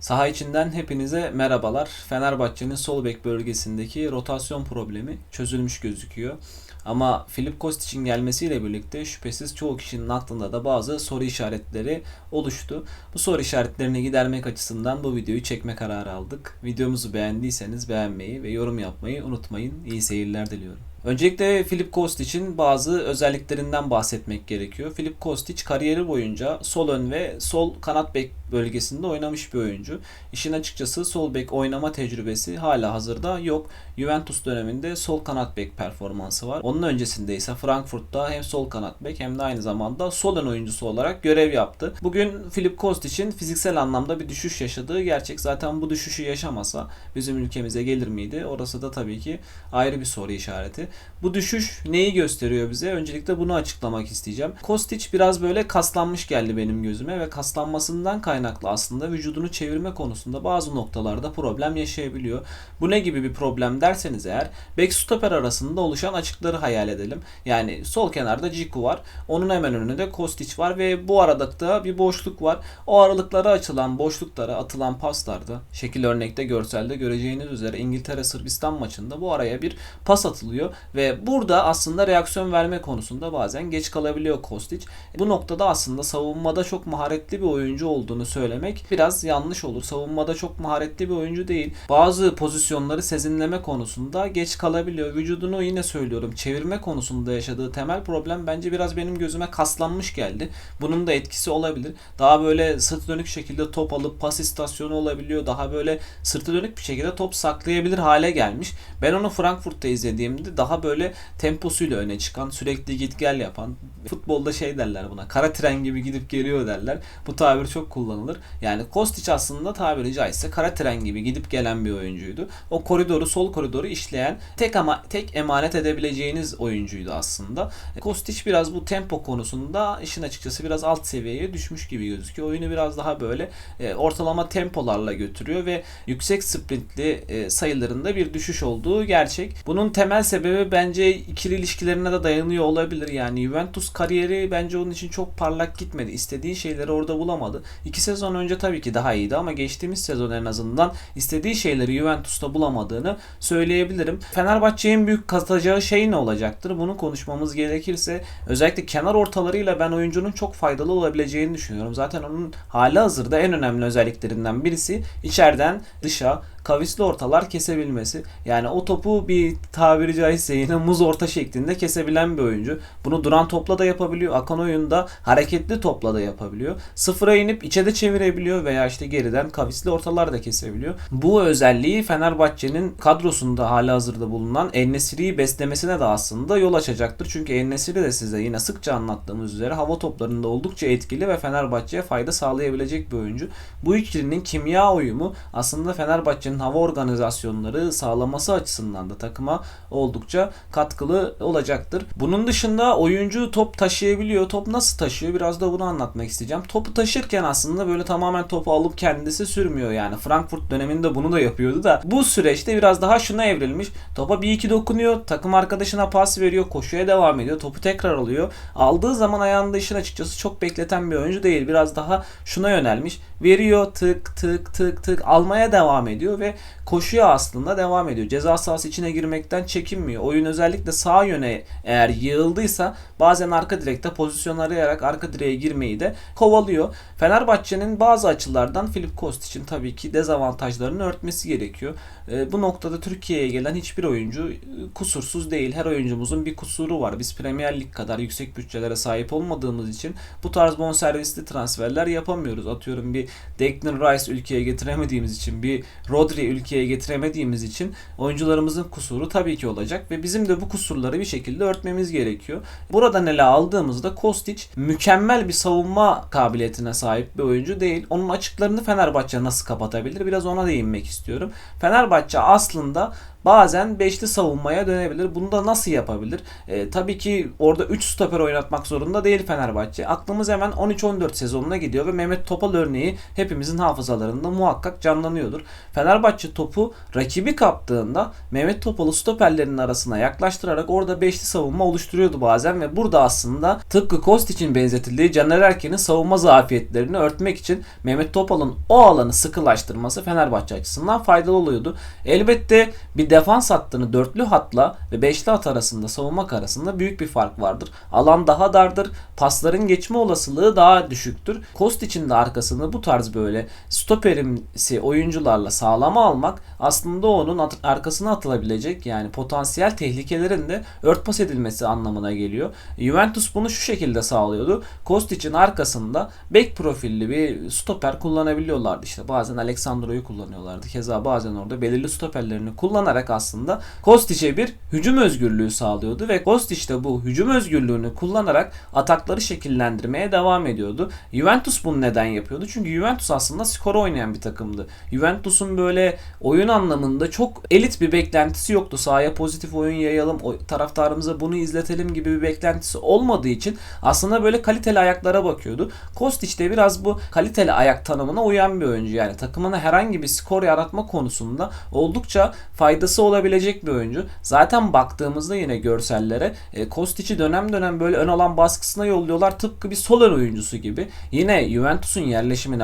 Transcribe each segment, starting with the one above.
Saha içinden hepinize merhabalar. Fenerbahçe'nin sol bek bölgesindeki rotasyon problemi çözülmüş gözüküyor. Ama Filip Kostic'in gelmesiyle birlikte şüphesiz çoğu kişinin aklında da bazı soru işaretleri oluştu. Bu soru işaretlerini gidermek açısından bu videoyu çekme kararı aldık. Videomuzu beğendiyseniz beğenmeyi ve yorum yapmayı unutmayın. İyi seyirler diliyorum. Öncelikle Filip Kostic'in bazı özelliklerinden bahsetmek gerekiyor. Filip Kostic kariyeri boyunca sol ön ve sol kanat bek bölgesinde oynamış bir oyuncu. İşin açıkçası sol bek oynama tecrübesi hala hazırda yok. Juventus döneminde sol kanat bek performansı var. Onun öncesinde ise Frankfurt'ta hem sol kanat bek hem de aynı zamanda sol ön oyuncusu olarak görev yaptı. Bugün Filip Kostic'in fiziksel anlamda bir düşüş yaşadığı gerçek. Zaten bu düşüşü yaşamasa bizim ülkemize gelir miydi? Orası da tabii ki ayrı bir soru işareti. Bu düşüş neyi gösteriyor bize? Öncelikle bunu açıklamak isteyeceğim. Kostic biraz böyle kaslanmış geldi benim gözüme ve kaslanmasından kaynaklı aslında vücudunu çevirme konusunda bazı noktalarda problem yaşayabiliyor. Bu ne gibi bir problem derseniz eğer bek stoper arasında oluşan açıkları hayal edelim. Yani sol kenarda Ciku var. Onun hemen önünde Kostic var ve bu aralıkta bir boşluk var. O aralıklara açılan boşluklara atılan paslarda şekil örnekte görselde göreceğiniz üzere İngiltere Sırbistan maçında bu araya bir pas atılıyor ve burada aslında reaksiyon verme konusunda bazen geç kalabiliyor Kostic. Bu noktada aslında savunmada çok maharetli bir oyuncu olduğunu söylemek biraz yanlış olur. Savunmada çok maharetli bir oyuncu değil. Bazı pozisyonları sezinleme konusunda geç kalabiliyor. Vücudunu yine söylüyorum çevirme konusunda yaşadığı temel problem bence biraz benim gözüme kaslanmış geldi. Bunun da etkisi olabilir. Daha böyle sırt dönük şekilde top alıp pas istasyonu olabiliyor. Daha böyle sırtı dönük bir şekilde top saklayabilir hale gelmiş. Ben onu Frankfurt'ta izlediğimde daha böyle temposuyla öne çıkan, sürekli git gel yapan, futbolda şey derler buna, kara tren gibi gidip geliyor derler. Bu tabir çok kullanılır. Yani Kostic aslında tabiri caizse kara tren gibi gidip gelen bir oyuncuydu. O koridoru, sol koridoru işleyen, tek ama tek emanet edebileceğiniz oyuncuydu aslında. Kostic biraz bu tempo konusunda işin açıkçası biraz alt seviyeye düşmüş gibi gözüküyor. Oyunu biraz daha böyle e, ortalama tempolarla götürüyor ve yüksek sprintli e, sayılarında bir düşüş olduğu gerçek. Bunun temel sebebi bence ikili ilişkilerine de dayanıyor olabilir. Yani Juventus kariyeri bence onun için çok parlak gitmedi. İstediği şeyleri orada bulamadı. İki sezon önce tabii ki daha iyiydi ama geçtiğimiz sezon en azından istediği şeyleri Juventus'ta bulamadığını söyleyebilirim. Fenerbahçe'ye en büyük katacağı şey ne olacaktır? Bunu konuşmamız gerekirse özellikle kenar ortalarıyla ben oyuncunun çok faydalı olabileceğini düşünüyorum. Zaten onun hali hazırda en önemli özelliklerinden birisi içeriden dışa kavisli ortalar kesebilmesi. Yani o topu bir tabiri caizse yine muz orta şeklinde kesebilen bir oyuncu. Bunu duran topla da yapabiliyor. Akan oyunda hareketli topla da yapabiliyor. Sıfıra inip içe de çevirebiliyor veya işte geriden kavisli ortalar da kesebiliyor. Bu özelliği Fenerbahçe'nin kadrosunda hali hazırda bulunan Ennesiri'yi beslemesine de aslında yol açacaktır. Çünkü Ennesiri de size yine sıkça anlattığımız üzere hava toplarında oldukça etkili ve Fenerbahçe'ye fayda sağlayabilecek bir oyuncu. Bu ikilinin kimya uyumu aslında Fenerbahçe'nin hava organizasyonları sağlaması açısından da takıma oldukça katkılı olacaktır. Bunun dışında oyuncu top taşıyabiliyor. Top nasıl taşıyor? Biraz da bunu anlatmak isteyeceğim. Topu taşırken aslında böyle tamamen topu alıp kendisi sürmüyor yani. Frankfurt döneminde bunu da yapıyordu da bu süreçte biraz daha şuna evrilmiş. Topa bir iki dokunuyor. Takım arkadaşına pas veriyor. Koşuya devam ediyor. Topu tekrar alıyor. Aldığı zaman ayağında işin açıkçası çok bekleten bir oyuncu değil. Biraz daha şuna yönelmiş. Veriyor tık tık tık tık almaya devam ediyor ve koşuya aslında devam ediyor. Ceza sahası içine girmekten çekinmiyor. Oyun özellikle sağ yöne eğer yığıldıysa bazen arka direkte pozisyon arayarak arka direğe girmeyi de kovalıyor. Fenerbahçe'nin bazı açılardan Filip Kostic'in tabii ki dezavantajlarını örtmesi gerekiyor. E, bu noktada Türkiye'ye gelen hiçbir oyuncu e, kusursuz değil. Her oyuncumuzun bir kusuru var. Biz Premier Lig kadar yüksek bütçelere sahip olmadığımız için bu tarz bonservisli transferler yapamıyoruz. Atıyorum bir Declan Rice ülkeye getiremediğimiz için bir Rodri ülkeye getiremediğimiz için oyuncularımızın kusuru tabii ki olacak ve bizim de bu kusurları bir şekilde örtmemiz gerekiyor. Buradan ele aldığımızda Kostic mükemmel bir savunma kabiliyetine sahip bir oyuncu değil. Onun açıklarını Fenerbahçe nasıl kapatabilir? Biraz ona değinmek istiyorum. Fenerbahçe aslında bazen beşli savunmaya dönebilir. Bunu da nasıl yapabilir? E, tabii ki orada 3 stoper oynatmak zorunda değil Fenerbahçe. Aklımız hemen 13-14 sezonuna gidiyor ve Mehmet Topal örneği hepimizin hafızalarında muhakkak canlanıyordur. Fenerbahçe topu rakibi kaptığında Mehmet Topal'ı stoperlerin arasına yaklaştırarak orada beşli savunma oluşturuyordu bazen ve burada aslında tıpkı Kostic'in benzetildiği Caner Erkin'in savunma zafiyetlerini örtmek için Mehmet Topal'ın o alanı sıkılaştırması Fenerbahçe açısından faydalı oluyordu. Elbette bir defans hattını dörtlü hatla ve beşli hat arasında savunmak arasında büyük bir fark vardır. Alan daha dardır. Pasların geçme olasılığı daha düşüktür. Kostic'in de arkasını bu tarz böyle stoperimsi oyuncularla sağlama almak aslında onun arkasına atılabilecek yani potansiyel tehlikelerin de örtbas edilmesi anlamına geliyor. Juventus bunu şu şekilde sağlıyordu. Kostic'in arkasında bek profilli bir stoper kullanabiliyorlardı. İşte bazen Aleksandro'yu kullanıyorlardı. Keza bazen orada belirli stoperlerini kullanarak aslında Kostic'e bir hücum özgürlüğü sağlıyordu ve Kostic de bu hücum özgürlüğünü kullanarak atakları şekillendirmeye devam ediyordu. Juventus bunu neden yapıyordu? Çünkü Juventus aslında skor oynayan bir takımdı. Juventus'un böyle oyun anlamında çok elit bir beklentisi yoktu. Sahaya pozitif oyun yayalım, taraftarımıza bunu izletelim gibi bir beklentisi olmadığı için aslında böyle kaliteli ayaklara bakıyordu. Kostic de biraz bu kaliteli ayak tanımına uyan bir oyuncu. Yani takımına herhangi bir skor yaratma konusunda oldukça faydası olabilecek bir oyuncu. Zaten baktığımızda yine görsellere e, Kostic'i dönem dönem böyle ön alan baskısına yolluyorlar. Tıpkı bir sol ön oyuncusu gibi. Yine Juventus'un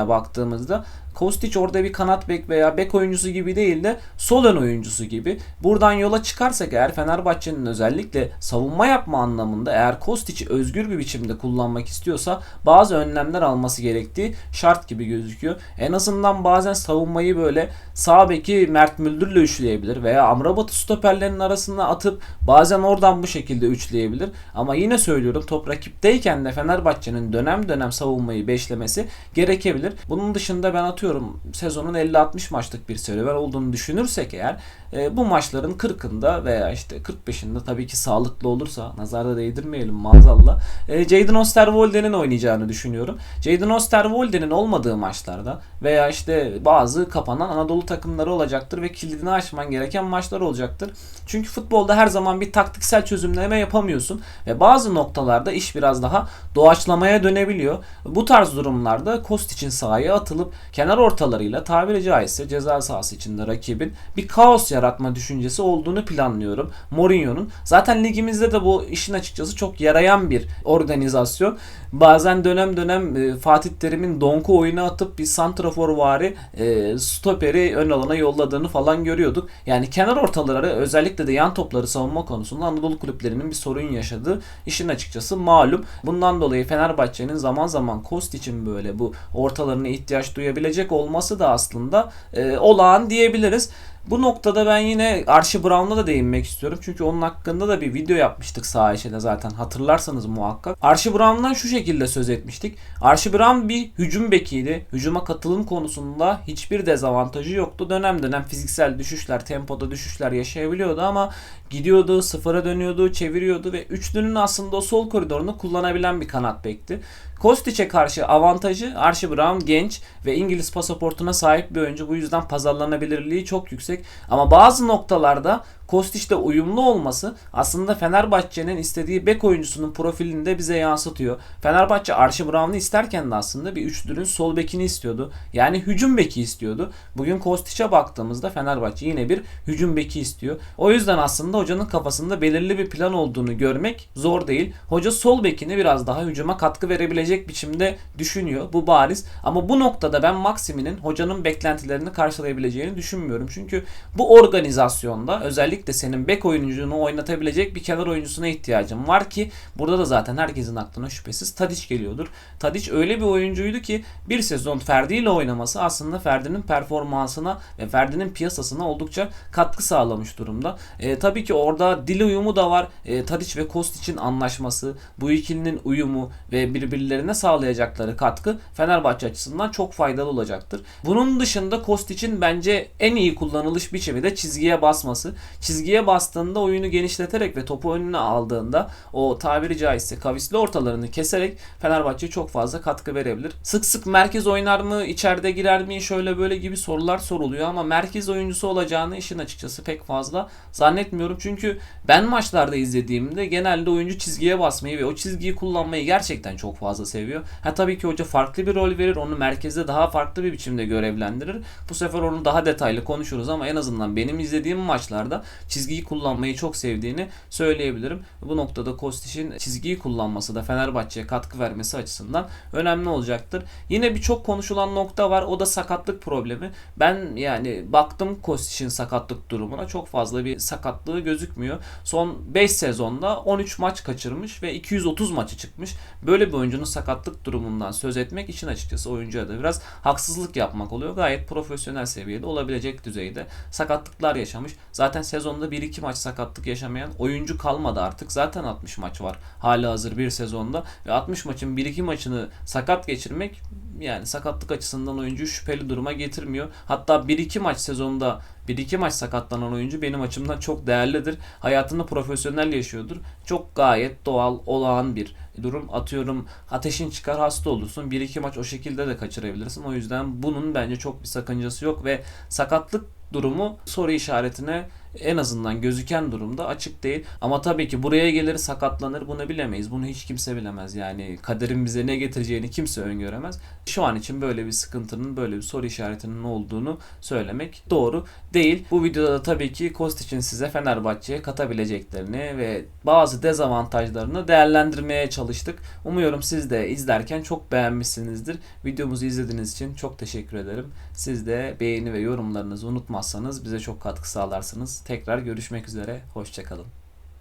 baktığımızda Kostic orada bir kanat bek veya bek oyuncusu gibi değil de sol ön oyuncusu gibi. Buradan yola çıkarsak eğer Fenerbahçe'nin özellikle savunma yapma anlamında eğer Kostic'i özgür bir biçimde kullanmak istiyorsa bazı önlemler alması gerektiği şart gibi gözüküyor. En azından bazen savunmayı böyle sağ beki Mert Müldür'le üçleyebilir veya Amrabat'ı stoperlerin arasına atıp bazen oradan bu şekilde üçleyebilir. Ama yine söylüyorum top rakipteyken de Fenerbahçe'nin dönem dönem savunmayı beşlemesi gerekebilir. Bunun dışında ben atıyorum sezonun 50-60 maçlık bir serüven olduğunu düşünürsek eğer e, bu maçların 40'ında veya işte 45'inde tabii ki sağlıklı olursa nazarda değdirmeyelim maazallah e, Jadon Osterwolde'nin oynayacağını düşünüyorum. Jadon Osterwolde'nin olmadığı maçlarda veya işte bazı kapanan Anadolu takımları olacaktır ve kilidini açman gereken maçlar olacaktır. Çünkü futbolda her zaman bir taktiksel çözümleme yapamıyorsun ve bazı noktalarda iş biraz daha doğaçlamaya dönebiliyor. Bu tarz durumlarda Kostic'in sahaya atılıp kenar ortalarıyla tabiri caizse ceza sahası içinde rakibin bir kaos yaratma düşüncesi olduğunu planlıyorum. Mourinho'nun. Zaten ligimizde de bu işin açıkçası çok yarayan bir organizasyon. Bazen dönem dönem e, Fatih Terim'in donku oyuna atıp bir santrafor vari e, stoperi ön alana yolladığını falan görüyorduk. Yani kenar ortaları özellikle de yan topları savunma konusunda Anadolu kulüplerinin bir sorun yaşadığı işin açıkçası malum. Bundan dolayı Fenerbahçe'nin zaman zaman Kost için böyle bu ortalarına ihtiyaç duyabilecek olması da aslında e, olağan diyebiliriz. Bu noktada ben yine Archie Brown'la da değinmek istiyorum. Çünkü onun hakkında da bir video yapmıştık saha içinde zaten hatırlarsanız muhakkak. Archie Brown'dan şu şekilde söz etmiştik. Archie Brown bir hücum bekiydi. Hücuma katılım konusunda hiçbir dezavantajı yoktu. Dönem dönem fiziksel düşüşler, tempoda düşüşler yaşayabiliyordu ama gidiyordu, sıfıra dönüyordu, çeviriyordu ve üçlünün aslında o sol koridorunu kullanabilen bir kanat bekti. Kostic'e karşı avantajı Archie Brown genç ve İngiliz pasaportuna sahip bir oyuncu. Bu yüzden pazarlanabilirliği çok yüksek. Ama bazı noktalarda Kostic'le uyumlu olması aslında Fenerbahçe'nin istediği bek oyuncusunun profilini de bize yansıtıyor. Fenerbahçe Archie Brown'u isterken de aslında bir üçlünün sol bekini istiyordu. Yani hücum beki istiyordu. Bugün Kostic'e baktığımızda Fenerbahçe yine bir hücum beki istiyor. O yüzden aslında hocanın kafasında belirli bir plan olduğunu görmek zor değil. Hoca sol bekini biraz daha hücuma katkı verebilecek biçimde düşünüyor. Bu bariz. Ama bu noktada ben Maksimi'nin hocanın beklentilerini karşılayabileceğini düşünmüyorum. Çünkü bu organizasyonda özellikle senin bek oyuncunu oynatabilecek bir kenar oyuncusuna ihtiyacın var ki burada da zaten herkesin aklına şüphesiz Tadiç geliyordur. Tadiç öyle bir oyuncuydu ki bir sezon Ferdi ile oynaması aslında Ferdi'nin performansına ve Ferdi'nin piyasasına oldukça katkı sağlamış durumda. E, tabii ki orada dil uyumu da var. E, Tadiç ve Kostic'in anlaşması, bu ikilinin uyumu ve birbirlerine sağlayacakları katkı Fenerbahçe açısından çok faydalı olacaktır. Bunun dışında Kostic'in bence en iyi kullanılış biçimi de çizgiye basması. Çizgiye bastığında oyunu genişleterek ve topu önüne aldığında o tabiri caizse kavisli ortalarını keserek Fenerbahçe çok fazla katkı verebilir. Sık sık merkez oynar mı, içeride girer mi, şöyle böyle gibi sorular soruluyor ama merkez oyuncusu olacağını işin açıkçası pek fazla zannetmiyorum. Çünkü ben maçlarda izlediğimde genelde oyuncu çizgiye basmayı ve o çizgiyi kullanmayı gerçekten çok fazla seviyor. Ha tabii ki hoca farklı bir rol verir, onu merkezde daha farklı bir biçimde görevlendirir. Bu sefer onu daha detaylı konuşuruz ama en azından benim izlediğim maçlarda çizgiyi kullanmayı çok sevdiğini söyleyebilirim. Bu noktada Kostic'in çizgiyi kullanması da Fenerbahçe'ye katkı vermesi açısından önemli olacaktır. Yine birçok konuşulan nokta var. O da sakatlık problemi. Ben yani baktım Kostic'in sakatlık durumuna çok fazla bir sakatlığı gözükmüyor. Son 5 sezonda 13 maç kaçırmış ve 230 maçı çıkmış. Böyle bir oyuncunun sakatlık durumundan söz etmek için açıkçası oyuncuya da biraz haksızlık yapmak oluyor. Gayet profesyonel seviyede olabilecek düzeyde sakatlıklar yaşamış. Zaten sezonda 1-2 maç sakatlık yaşamayan oyuncu kalmadı artık. Zaten 60 maç var hali hazır bir sezonda ve 60 maçın 1-2 maçını sakat geçirmek yani sakatlık açısından oyuncuyu şüpheli duruma getirmiyor. Hatta 1-2 maç sezonda 1-2 maç sakatlanan oyuncu benim açımdan çok değerlidir. Hayatını profesyonel yaşıyordur. Çok gayet doğal, olağan bir durum. Atıyorum ateşin çıkar hasta olursun. 1-2 maç o şekilde de kaçırabilirsin. O yüzden bunun bence çok bir sakıncası yok ve sakatlık durumu soru işaretine en azından gözüken durumda açık değil. Ama tabii ki buraya gelir sakatlanır bunu bilemeyiz. Bunu hiç kimse bilemez. Yani kaderin bize ne getireceğini kimse öngöremez. Şu an için böyle bir sıkıntının, böyle bir soru işaretinin olduğunu söylemek doğru değil. Bu videoda da tabii ki Kostic'in size Fenerbahçe'ye katabileceklerini ve bazı dezavantajlarını değerlendirmeye çalıştık. Umuyorum siz de izlerken çok beğenmişsinizdir. Videomuzu izlediğiniz için çok teşekkür ederim. Siz de beğeni ve yorumlarınızı unutmazsanız bize çok katkı sağlarsınız. Tekrar görüşmek üzere. Hoşçakalın.